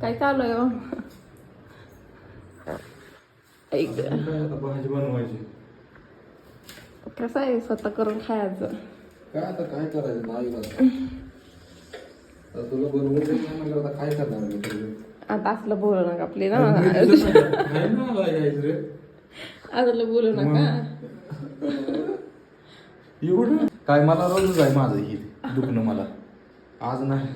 काय चालू आहे हो? भाजी बनवायची? कसं आहे स्वतः करून खायचं. काय आता काय करायचं? नाही तुला नाही म्हणलं आता काय करणार मी? आता असलं बोलू नका आपली ना असलं बोलू नका. एवढं? काय मला रोजच आहे माझं ही दुखणं मला. आज नाही.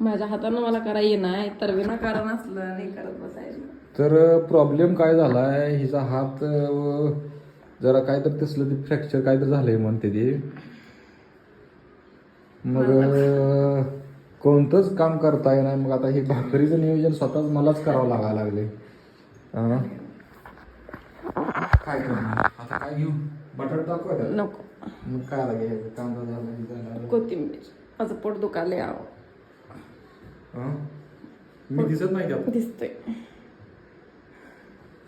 माझ्या हातानं मला करा येणार तर विनाकारण असलं नाही करत बसायचं. तर प्रॉब्लेम काय झालाय? हिचा हात अं, जरा काय तर तसलं ते फ्रॅक्चर काय तर झालंय म्हणते ते. मग अं, कोणतंच काम करता येणार मग आता हे भाकरीचं नियोजन स्वतःच मलाच करावं लागायला लागले. काय करणार? आता काय घेऊ? बटाटा दाखवा. नको. मग काय लागेल कांदा झाला हे झालं. कोथिंबीर. माझं पोट दुखाले आव अं? मी दिसत नाही का? दिसतंय.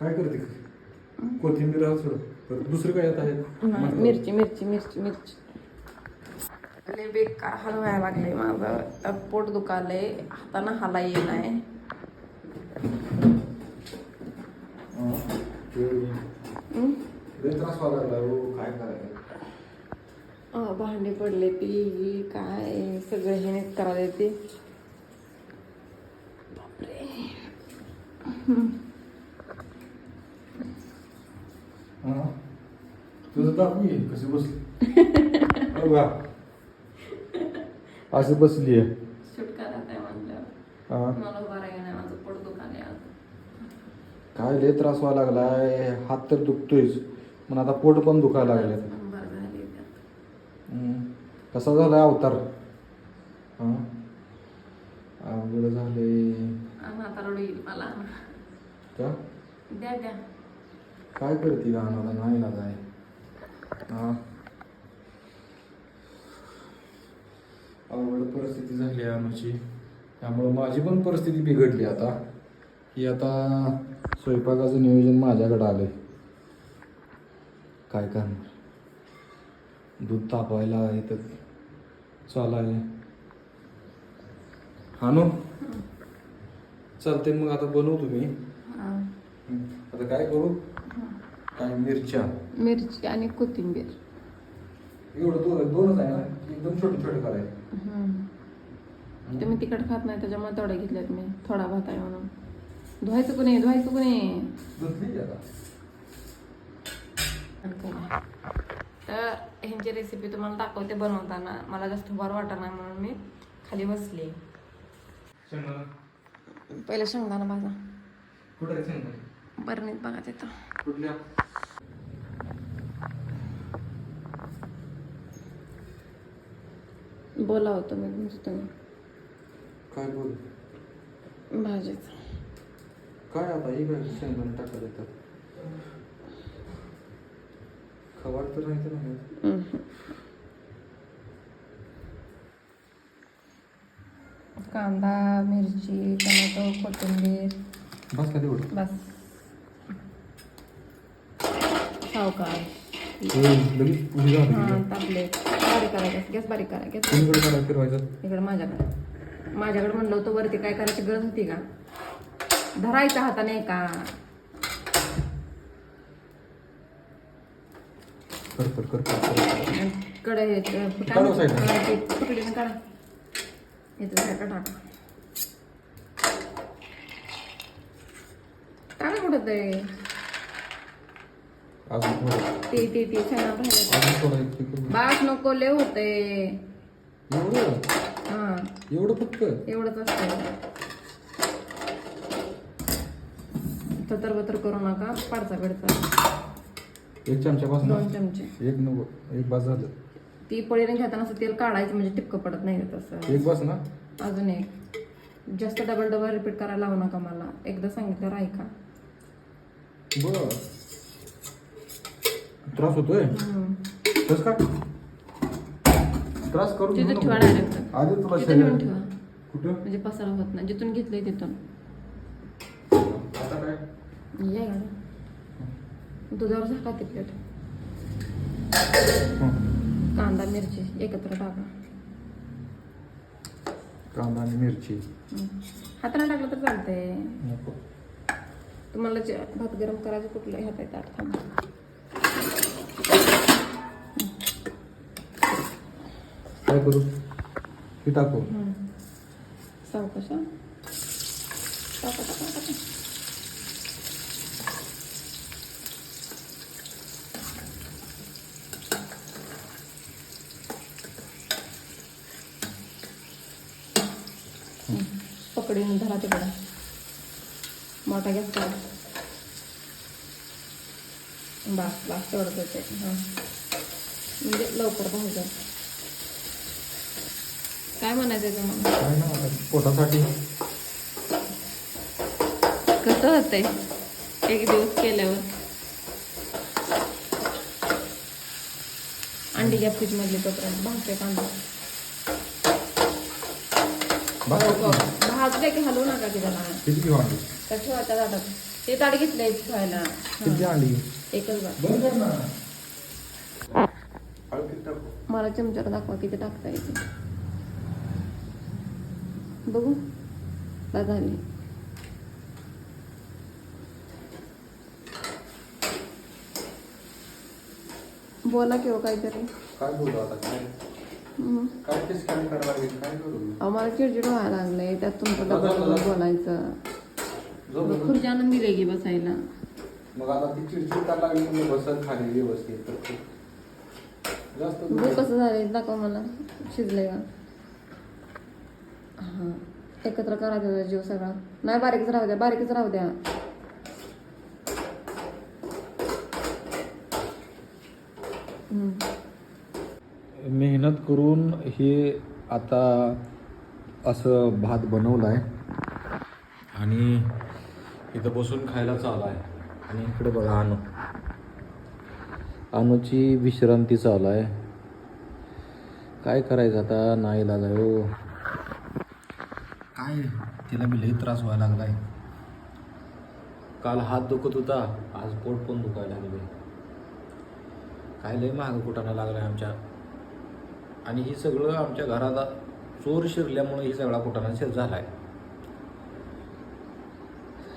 काय करते कोथिंबीर हा सोड दुसरं काय येत आहे? मिरची मिरची मिरची मिरची. लय बेकार हाल व्हायला लागले माझं पोट दुखालंय. हातानं हाला ये नाही. लय त्रास व्हायला लागला काय करायचं? भांडी पडले ती काय सगळं हे करायला येते. तुझं दाखवू कशी बसली? का अशी बसली आहे. काय हा. लय त्रास व्हायला लागलाय. हात तर दुखतोयच पण आता पोट पण दुखायला लागले. कसा झालाय अवतार? हा. अवघड झाले मला. का? द्या द्या. काय करते गाणाला नाही ना काय? हा? अवघड परिस्थिती झाली आहे आमची त्यामुळं माझी पण परिस्थिती बिघडली आता. की आता स्वयंपाकाचं नियोजन माझ्याकडे आलंय. काय करणार? दूध तापवायला आहे तर चालू आहे. हानू? चालते मग आता बनवतो मी हा. आता काय करू? काय मिरच्या. मिरची आणि कोथिंबीर. एवढं दोन दोनच आहे ना? एकदम छोटे छोटे करायचे. हम्म. तुम्ही तिखट खात नाही त्याच्यामुळे तेवढे घेतलेत मी. थोडा भात आहे म्हणून. धुवायचं कुणी? धुवायचं कुणी? दुसरी घ्या आता. तर ह्यांची रेसिपी तुम्हाला दाखवते बनवताना. मला जास्त उभार वाटत नाही म्हणून मी खाली बसली. शेंगदाणा. पहिलं शेंगदाणा भाजा. कुठं आहे शेंगदाणा? बरणीत बघा तिथं बोला होतं मी तुमचं तुम्ही काय बोल? भाजीचं काय आता? हे काय शेंगदाणा टाकत येतात खवाट तर नाही तर नाही. कांदा मिरची टोमॅटो कोथिंबीर. बस का तेवढं? बस. पुढे झालं हां तापले बारीक करायचं गॅस बारीक करा गॅस. इकडे माझ्याकडे. माझ्याकडे म्हणलं होतं वरती काय करायची गरज होती का? धरायच्या हाताने का कडे साईडला. पकडीने काढा. सारखं टाका टाका कुठं ते अजून थोडं. ते ते ते छान राहिलं अजून थोडं एक. बास नको लय होते एवढं? हा. एवढं फक्त? एवढंच असतं ततर बतर करू नका पाडचा बिडचा एक चमचा दोन चमचे. एक नको एक बस झालं. ती पळीने घेताना असं तेल काढायचं म्हणजे टिपकं पडत नाही का तसं. एक बस ना? अजून एक. जास्त डबल डबल रिपीट करायला लावू नका मला. एकदा सांगितलं ऐका बर. त्रास होतोय. कस का? त्रास करून तिथं ठेवा. डायरेक्ट आधी तुला तिथं ठेवा. कुठं? म्हणजे पसारा होत नाही. जिथून घेतलंय तिथून. आता काय? या गाडी. दुधावर झाका ते प्लेट. कांदा मिरची एकत्र टाका. कांदा आणि मिरची. हाताने टाकलं तर चालतंय. नको. तुम्हाला जे भात गरम करायचं कुठलं हात आहे ताट थांबा. काय करू? हे टाकू. सावकाश हं. पकडीन धरा तिकडं. मोठा गॅस बास बास तेवढंच म्हणजे लवकर भाजलं काय म्हणायचं तुम्हाला? काय ना आता पोटासाठी. कसं होतंय? एक दिवस केल्यावर. अंडी घ्या फ्रीज मधली तोपर्यंत भाजते कांदा बघा भाजू द्या की हलवू नका की त्याला किती घेऊ अंडी? तर ठेवायच्या जातात ते ताट घेतलंय खायला. किती हां. एकच बंद कर ना. मला चमच्यावर दाखवा किती टाकता येते. बघू. का झाले बोला किंवा काहीतरी. काय बोलू आता? काय? हम्म. काय तेच काय करायला लागेल? काय करू अहो मला चिडचिड व्हायला लागलंय. त्यात तुमचं डबल डबल बोलायचं. झोप मग खुर्ची आणून दिली की बसायला. मग आता ती चिडचिड करायला लागली म्हणजे बसत खाली व्यवस्थित. तर ते जास्त बघ कसं झालंय? दाखव मला. शिजलंय का? हां. एकत्र करा त्याचा जीव सगळा. नाही बारीकच राहू द्या बारीकच राहू द्या. मेहनत करून हे आता असं भात बनवलं आहे आणि इथं बसून खायला चालू आहे आणि इकडे बघा अनु. अनुची विश्रांती चालू आहे. काय करायचं आता? नाही इलाज हो. काय तिला बी लई त्रास व्हायला लागलाय. काल हात दुखत होता आज पोट पण दुखायला लागले काय लय महाग कुठाना लागलाय आमच्या. आणि हे सगळं आमच्या घरात चोर शिरल्यामुळे ही सगळा कुठाना शिर झालाय.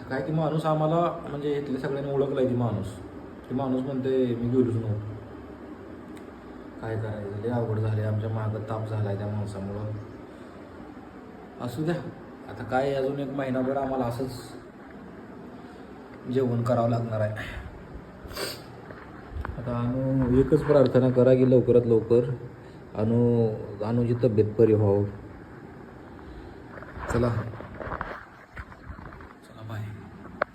काय की माणूस आम्हाला म्हणजे इथल्या सगळ्यांनी ओळखलाय ती माणूस. ती माणूस म्हणते मी गेलोच नव्हतो. काय करायचं? लय अवघड झाले आमच्या मागं ताप झालाय त्या माणसामुळं. असू द्या. आता काय अजून एक महिनाभर आम्हाला असंच जेवण करावं लागणार आहे. आता अनु एकच प्रार्थना करा की लवकरात लवकर अनु अनुची तब्येत बरी व्हावं. चला.